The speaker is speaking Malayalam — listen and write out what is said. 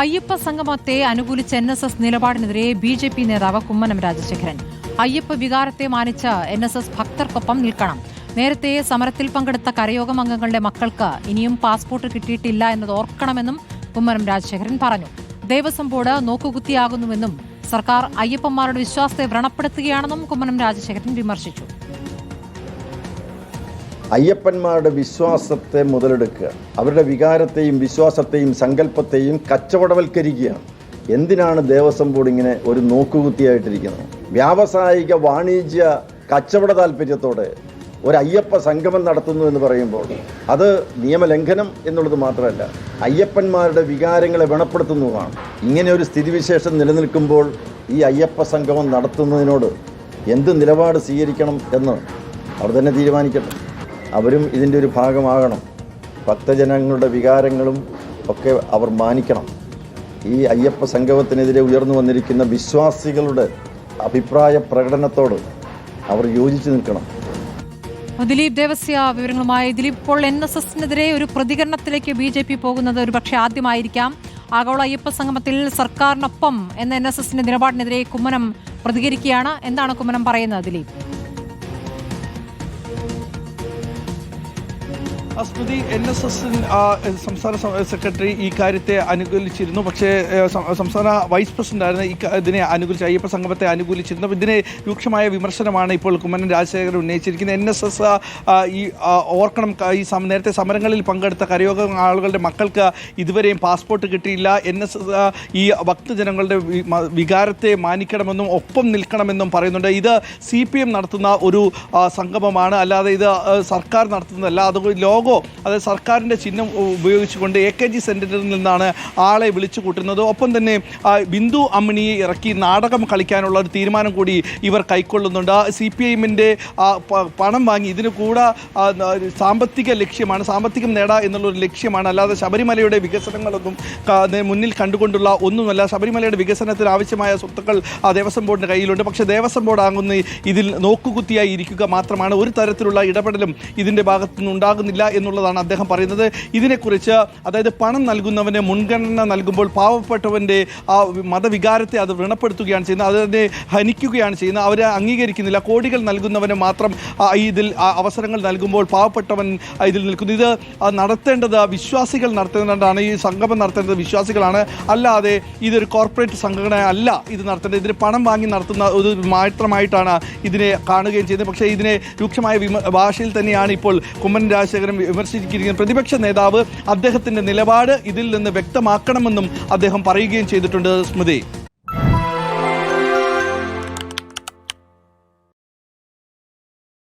അയ്യപ്പ സംഗമത്തെ അനുകൂലിച്ച എൻ എസ് എസ് നിലപാടിനെതിരെ ബി ജെ പി നേതാവ് കുമ്മനം രാജശേഖരൻ. അയ്യപ്പ വികാരത്തെ മാനിച്ച് എൻ എസ് എസ് ഭക്തർക്കൊപ്പം നിൽക്കണം. നേരത്തെ സമരത്തിൽ പങ്കെടുത്ത കരയോഗം അംഗങ്ങളുടെ മക്കൾക്ക് ഇനിയും പാസ്പോർട്ട് കിട്ടിയിട്ടില്ല എന്നത് ഓർക്കണമെന്നും കുമ്മനം രാജശേഖരൻ പറഞ്ഞു. ദേവസ്വം ബോർഡ് നോക്കുകുത്തിയാകുന്നുവെന്നും സർക്കാർ അയ്യപ്പന്മാരുടെ വിശ്വാസത്തെ വ്രണപ്പെടുത്തുകയാണെന്നും കുമ്മനം രാജശേഖരൻ വിമർശിച്ചു. അയ്യപ്പന്മാരുടെ വിശ്വാസത്തെ മുതലെടുക്കുക. അവരുടെ വികാരത്തെയും വിശ്വാസത്തെയും സങ്കല്പത്തെയും കച്ചവടവൽക്കരിക്കുകയാണ്. എന്തിനാണ് ദേവസ്വം ബോർഡ് ഇങ്ങനെ ഒരു നോക്കുകുത്തിയായിട്ടിരിക്കുന്നത്? വ്യാവസായിക വാണിജ്യ കച്ചവട താല്പര്യത്തോടെ ഒരു അയ്യപ്പ സംഗമം നടത്തുന്നു എന്ന് പറയുമ്പോൾ അത് നിയമലംഘനം എന്നുള്ളത് മാത്രമല്ല അയ്യപ്പന്മാരുടെ വികാരങ്ങളെ വ്രണപ്പെടുത്തുന്നതുമാണ് ഇങ്ങനെ ഒരു സ്ഥിതിവിശേഷം നിലനിൽക്കുമ്പോൾ ഈ അയ്യപ്പ സംഗമം നടത്തുന്നതിനോട് എന്ത് നിലപാട് സ്വീകരിക്കണം എന്ന് അവർ തന്നെ തീരുമാനിക്കട്ടെ. അവരും ഇതിന്റെ ഒരു ഭാഗമാകണം. ഭക്തജനങ്ങളുടെ വികാരങ്ങളും ഒക്കെ അവർ മാനിക്കണം. ഈ അയ്യപ്പ സംഗമത്തിനെതിരെ ഉയർന്നു വന്നിരിക്കുന്ന വിശ്വാസികളുടെ അഭിപ്രായ പ്രകടനത്തോട് അവർ യോജിച്ചു നിൽക്കണം. ദിലീപ് ദേവസ്യ വിവരങ്ങളുമായി. ദിലീപ് ഇപ്പോൾ എൻ എസ് എസിനെതിരെ ഒരു പ്രതികരണത്തിലേക്ക് ബി ജെ പി പോകുന്നത് ഒരു പക്ഷേ ആദ്യമായിരിക്കാം. ആഗോള അയ്യപ്പ സംഗമത്തിൽ സർക്കാരിനൊപ്പം എന്ന എൻ എസ് എസിന്റെ നിലപാടിനെതിരെ കുമ്മനം പ്രതികരിക്കുകയാണ്. എന്താണ് കുമ്മനം പറയുന്നത് Dileep? Smrithi N S S സംസ്ഥാന സെക്രട്ടറി ഈ കാര്യത്തെ അനുകൂലിച്ചിരുന്നു. പക്ഷേ സംസ്ഥാന വൈസ് പ്രസിഡന്റ് ആയിരുന്ന ഇതിനെ അനുകൂലിച്ച് അയ്യപ്പ സംഗമത്തെ അനുകൂലിച്ചിരുന്നു. ഇതിനെ രൂക്ഷമായ വിമർശനമാണ് ഇപ്പോൾ കുമ്മനം രാജശേഖരൻ ഉന്നയിച്ചിരിക്കുന്നത്. എൻ എസ് എസ് ഈ ഓർക്കണം ഈ നേരത്തെ സമരങ്ങളിൽ പങ്കെടുത്ത കരയോഗ ആളുകളുടെ മക്കൾക്ക് ഇതുവരെയും പാസ്പോർട്ട് കിട്ടിയില്ല. എൻ എസ് എസ് ഈ ഭക്തജനങ്ങളുടെ വികാരത്തെ മാനിക്കണമെന്നും ഒപ്പം നിൽക്കണമെന്നും പറയുന്നുണ്ട്. ഇത് സി പി എം നടത്തുന്ന ഒരു സംഗമമാണ്. അല്ലാതെ ഇത് സർക്കാർ നടത്തുന്നതല്ല. അത് ലോഗോ അത് സർക്കാരിന്റെ ചിഹ്നം ഉപയോഗിച്ചുകൊണ്ട് എ കെ ജി സെന്ററിൽ നിന്നാണ് ആളെ വിളിച്ചു കൂട്ടുന്നത്. ഒപ്പം തന്നെ ബിന്ദു അമ്മിണിയെ ഇറക്കി നാടകം കളിക്കാനുള്ള ഒരു തീരുമാനം കൂടി ഇവർ കൈക്കൊള്ളുന്നുണ്ട്. സി പി ഐഎമ്മിന്റെ പണം വാങ്ങി ഇതിന് കൂടെ സാമ്പത്തിക ലക്ഷ്യമാണ് സാമ്പത്തികം നേടുക എന്നുള്ളൊരു ലക്ഷ്യമാണ്. അല്ലാതെ ശബരിമലയുടെ വികസനങ്ങളൊന്നും മുന്നിൽ കണ്ടുകൊണ്ടുള്ള ഒന്നുമല്ല. ശബരിമലയുടെ വികസനത്തിന് ആവശ്യമായ സ്വത്തുക്കൾ ദേവസ്വം ബോർഡിന്റെ കയ്യിലുണ്ട്. പക്ഷേ ദേവസ്വം ബോർഡ് ആകുന്ന ഇതിൽ നോക്കുകുത്തിയായി ഇരിക്കുക മാത്രമാണ്. ഒരു തരത്തിലുള്ള ഇടപെടലും ഇതിന്റെ ഭാഗത്തു നിന്ന് ഉണ്ടാകുന്നില്ല എന്നുള്ളതാണ് അദ്ദേഹം പറയുന്നത്. ഇതിനെക്കുറിച്ച് അതായത് പണം നൽകുന്നവന് മുൻഗണന നൽകുമ്പോൾ പാവപ്പെട്ടവന്റെ ആ മതവികാരത്തെ അത് വ്രണപ്പെടുത്തുകയാണ് ചെയ്യുന്നത്. അതിനെ ഹനിക്കുകയാണ് ചെയ്യുന്നത്. അവരെ അംഗീകരിക്കുന്നില്ല. കോടികൾ നൽകുന്നവന് മാത്രം ഇതിൽ അവസരങ്ങൾ നൽകുമ്പോൾ പാവപ്പെട്ടവൻ ഇതിൽ നിൽക്കുന്നു. ഇത് നടത്തേണ്ടത് വിശ്വാസികൾ നടത്തേണ്ടതാണ്. ഈ സംഗമം നടത്തേണ്ടത് വിശ്വാസികളാണ്. അല്ലാതെ ഇതൊരു കോർപ്പറേറ്റ് സംഘടന അല്ല ഇത് നടത്തേണ്ടത്. ഇതിന് പണം വാങ്ങി നടത്തുന്ന ഒരു മാത്രമായിട്ടാണ് ഇതിനെ കാണുകയും ചെയ്യുന്നത്. പക്ഷേ ഇതിനെ രൂക്ഷമായ ഭാഷയിൽ തന്നെയാണ് ഇപ്പോൾ കുമ്മൻ രാജശേഖരൻ വിമർശിച്ചിരിക്കുന്നത് പ്രതിപക്ഷ നേതാവ് അദ്ദേഹത്തിന്റെ നിലപാട് ഇതിൽ നിന്ന് വ്യക്തമാക്കണമെന്നും അദ്ദേഹം പറയുകയും ചെയ്തിട്ടുണ്ട് സ്മൃതി.